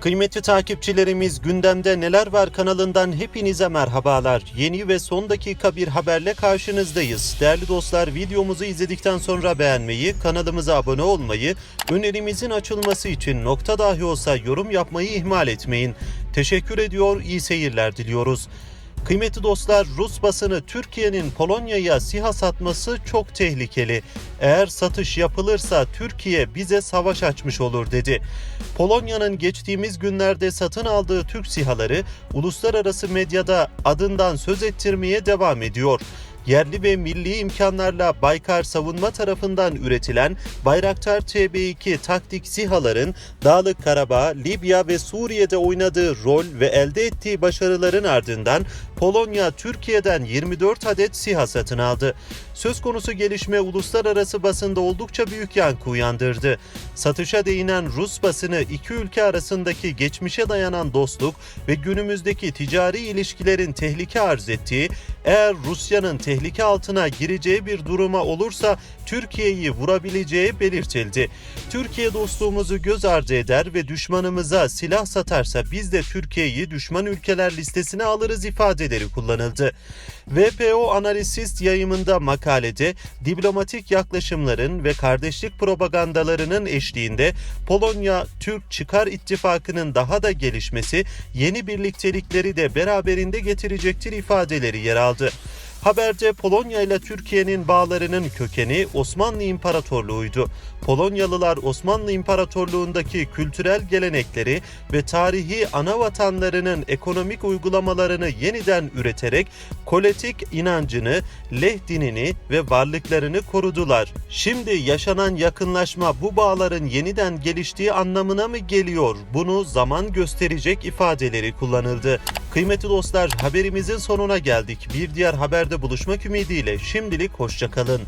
Kıymetli takipçilerimiz gündemde neler var kanalından hepinize merhabalar. Yeni ve son dakika bir haberle karşınızdayız. Değerli dostlar videomuzu izledikten sonra beğenmeyi, kanalımıza abone olmayı, önerimizin açılması için nokta dahi olsa yorum yapmayı ihmal etmeyin. Teşekkür ediyor, iyi seyirler diliyoruz. Kıymetli dostlar, Rus basını Türkiye'nin Polonya'ya SİHA satması çok tehlikeli. Eğer satış yapılırsa Türkiye bize savaş açmış olur dedi. Polonya'nın geçtiğimiz günlerde satın aldığı Türk SİHA'ları uluslararası medyada adından söz ettirmeye devam ediyor yerli ve milli imkanlarla Baykar Savunma tarafından üretilen Bayraktar TB2 taktik SİHA'ların Dağlık Karabağ, Libya ve Suriye'de oynadığı rol ve elde ettiği başarıların ardından Polonya Türkiye'den 24 adet SİHA satın aldı. Söz konusu gelişme uluslararası basında oldukça büyük yankı uyandırdı. Satışa değinen Rus basını iki ülke arasındaki geçmişe dayanan dostluk ve günümüzdeki ticari ilişkilerin tehlike arz ettiği, eğer Rusya'nın tehlike altına gireceği bir duruma olursa Türkiye'yi vurabileceği belirtildi. Türkiye dostluğumuzu göz ardı eder ve düşmanımıza silah satarsa biz de Türkiye'yi düşman ülkeler listesine alırız ifadeleri kullanıldı. VPO Analisist yayımında makalede diplomatik yaklaşımların ve kardeşlik propagandalarının eşliğinde Polonya Türk Çıkar İttifakı'nın daha da gelişmesi yeni birliktelikleri de beraberinde getirecektir ifadeleri yer aldı. it. Haberde Polonya ile Türkiye'nin bağlarının kökeni Osmanlı İmparatorluğu'ydu. Polonyalılar Osmanlı İmparatorluğu'ndaki kültürel gelenekleri ve tarihi ana vatanlarının ekonomik uygulamalarını yeniden üreterek koletik inancını, leh dinini ve varlıklarını korudular. Şimdi yaşanan yakınlaşma bu bağların yeniden geliştiği anlamına mı geliyor? Bunu zaman gösterecek ifadeleri kullanıldı. Kıymetli dostlar haberimizin sonuna geldik. Bir diğer haberde buluşmak ümidiyle şimdilik hoşçakalın.